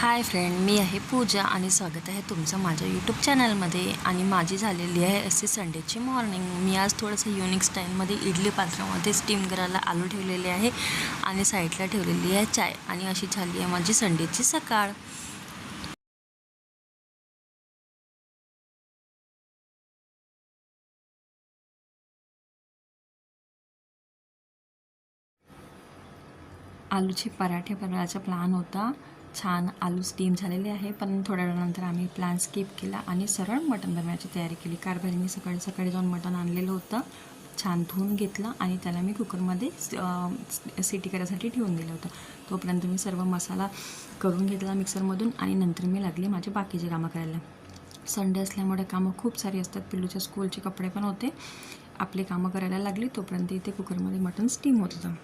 Hi friend मी आहे पूजा आणि स्वागत आहे तुमचं माझ्या यूट्यूब चॅनलमध्ये आणि माझी झालेली आहे अशी संडेची मॉर्निंग मी आज थोडंसं युनिक स्टाईलमध्ये इडली पात्रामध्ये स्टीम करायला आलू ठेवलेले आहे आणि साईडला ठेवलेली आहे चाय. आणि अशी झाली आहे माझी संडेची सकाळ. आलूचे पराठे बनवायचा प्लॅन होता. छान आलू स्टीम झालेले आहे. पण थोड्या वेळानंतर आम्ही प्लॅन स्किप केला आणि सरळ मटण बनवायची तयारी केली. कारभारीने सकाळी सकाळी जाऊन मटण आणलेलं होतं. छान धुवून घेतलं आणि त्याला मी कुकरमध्ये सिटी करायसाठी ठेवून दिलं होतं. तोपर्यंत मी सर्व मसाला करून घेतला मिक्सरमधून आणि नंतर मी लागले माझे बाकीचे कामं करायला. संडे असल्यामुळे कामं खूप सारी असतात. पिल्लूच्या स्कूलचे कपडे पण होते. आपले कामं करायला लागली. तोपर्यंत इथे कुकरमध्ये मटण स्टीम होत होतं.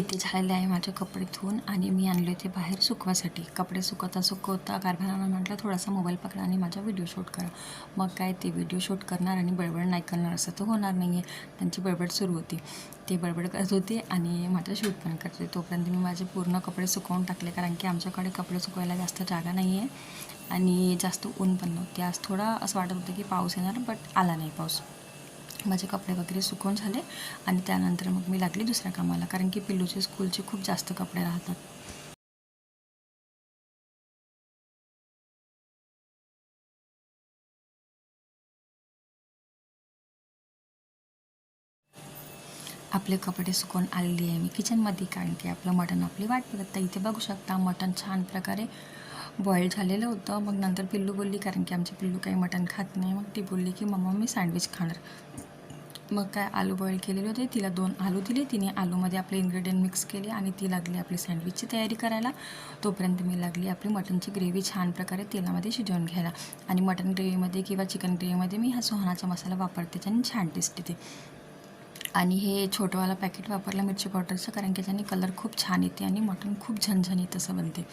इथे झालेले आहे माझे कपडे धुवून आणि मी आणले होते बाहेर सुकवासाठी. कपडे सुकवता सुकवता कारभारानं म्हटलं थोडासा मोबाईल पकडा आणि माझा व्हिडिओ शूट करा. मग काय ते व्हिडिओ शूट करणार आणि बडबड नाही करणार असं तर होणार नाही आहे त्यांची बडबड सुरू होती. ते बडबड करत होते आणि माझं शूट पण करते तोपर्यंत मी माझे पूर्ण कपडे सुकवून टाकले कारण की आमच्याकडे कपडे सुकवायला जास्त जागा नाही आहे आणि जास्त ऊन पण नव्हते. आज थोडा असं वाटत होतं की पाऊस येणार बट आला नाही पाऊस. माझे कपडे वगैरे सुकवून झाले आणि त्यानंतर मग मी लागली दुसऱ्या कामाला कारण की पिल्लूचे स्कूलचे खूप जास्त कपडे राहतात. आपले कपडे सुकून आलेली आहे मी किचनमध्ये कारण की आपलं मटण आपली वाट बघत तर इथे बघू शकता मटण छान प्रकारे बॉईल झालेलं होतं. मग नंतर पिल्लू बोलली कारण की आमची पिल्लू काही मटण खात नाही. मग ती बोलली की मम्मा मी सँडविच खाणार. मग काय आलू बॉईल केलेले होते. तिला दोन आलू दिले. तिने आलूमध्ये आपले इन्ग्रेडियंट मिक्स केले आणि ती लागली आपली सँडविचची तयारी करायला. तोपर्यंत मी लागली आपली मटनची ग्रेव्ही छान प्रकारे तेलामध्ये शिजवून घ्यायला. आणि मटन ग्रेव्हीमध्ये किंवा चिकन ग्रेव्हीमध्ये मी हा सुहानाचा मसाला वापरते त्याने छान टेस्ट येते. आणि हे छोटंवाला पॅकेट वापरलं मिरची पावडरचं कारण की त्याने कलर खूप छान येते आणि मटण खूप झणझणीत असं बनते.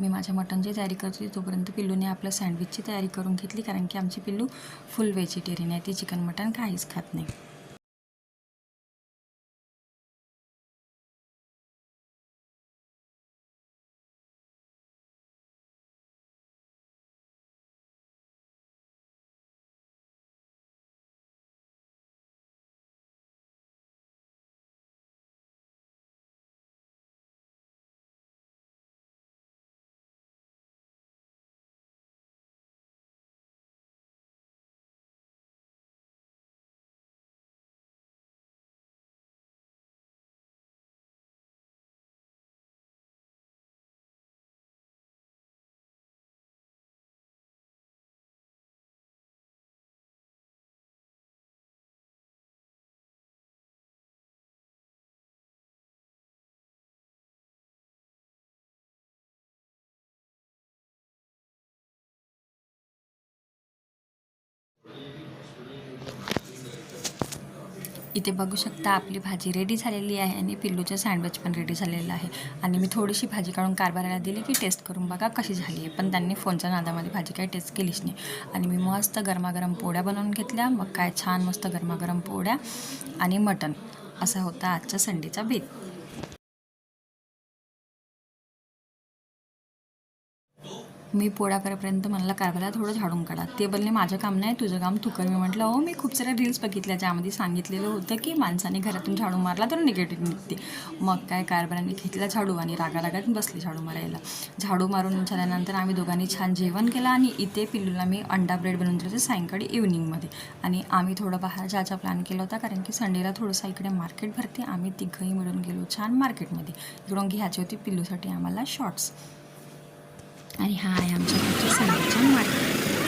मी माझ्या मटणची तयारी करत होती तोपर्यंत पिल्लूने आपल्या सँडविचची तयारी करून घेतली कारण की आमची पिल्लू फुल व्हेजिटेरियन आहे. ती चिकन मटण काहीच खात नाही. इथे बघू शकता आपली भाजी रेडी झालेली आहे आणि पिल्लूचं सँडविच पण रेडी झालेलं आहे. आणि मी थोडीशी भाजी काढून कारभाराला दिली की टेस्ट करून बघा कशी झाली आहे. पण त्यांनी फोनच्या नादामध्ये भाजी काही टेस्ट केलीच नाही. आणि मी मस्त गरमागरम पोळ्या बनवून घेतल्या. मग काय छान मस्त गरमागरम पोळ्या आणि मटण. असा होता आजच्या संडेचा बेत मी पोळा करेपर्यंत मला कारभाला थोडं झाडून काढा. ते बोलले माझं काम नाही तुझं काम तू कर. मी म्हटलं हो मी खूप साऱ्या रील्स बघितल्या ज्यामध्ये सांगितलेलं होतं की माणसाने घरातून झाडू मारला तर निगेटिव्ह निघते. मग काय कारभाराने घेतला झाडू आणि रागा रागात बसले झाडू मारायला. झाडू मारून झाल्यानंतर आम्ही दोघांनी छान जेवण केलं आणि इथे पिल्लूला मी अंडा ब्रेड बनवून दिलं होतं सायंकाळी इव्हनिंगमध्ये आणि आम्ही थोडं बाहेर जायचा प्लॅन केला होता कारण की संडेला थोडंसं इकडे मार्केट भरते आम्ही तिघंही मिळून गेलो छान मार्केटमध्ये इकडून घ्यायची होती पिल्लूसाठी आम्हाला शॉर्ट्स आणि हा आहे आमच्या घरच्या संडेचा मार्ग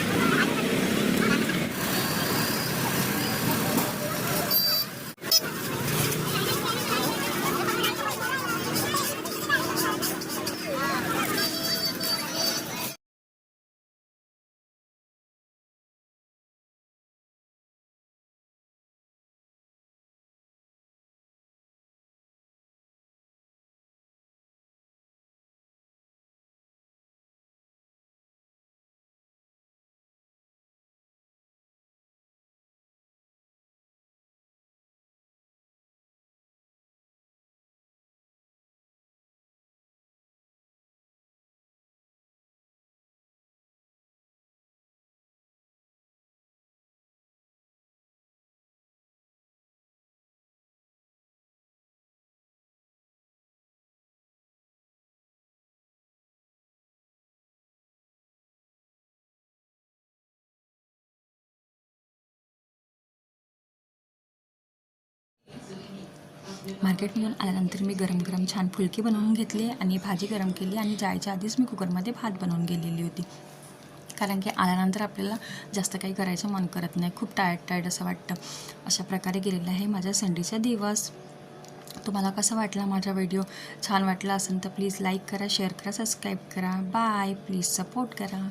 मार्केटमधून आल्यानंतर मी गरम गरम छान फुलकी बनवून घेतली आणि भाजी गरम केली आणि जायच्या आधीच मी कुकरमध्ये भात बनवून गेलेली होती. कारण की आल्यानंतर आपल्याला जास्त काही करायचं मन करत नाही. खूप टायर्ड टायर्ड असं वाटतं. अशा प्रकारे गेलेलं आहे माझ्या संडेचा दिवस. तुम्हाला कसा वाटला माझा व्हिडिओ छान वाटला असेल तर प्लीज लाईक करा शेअर करा सबस्क्राईब करा. बाय प्लीज सपोर्ट करा.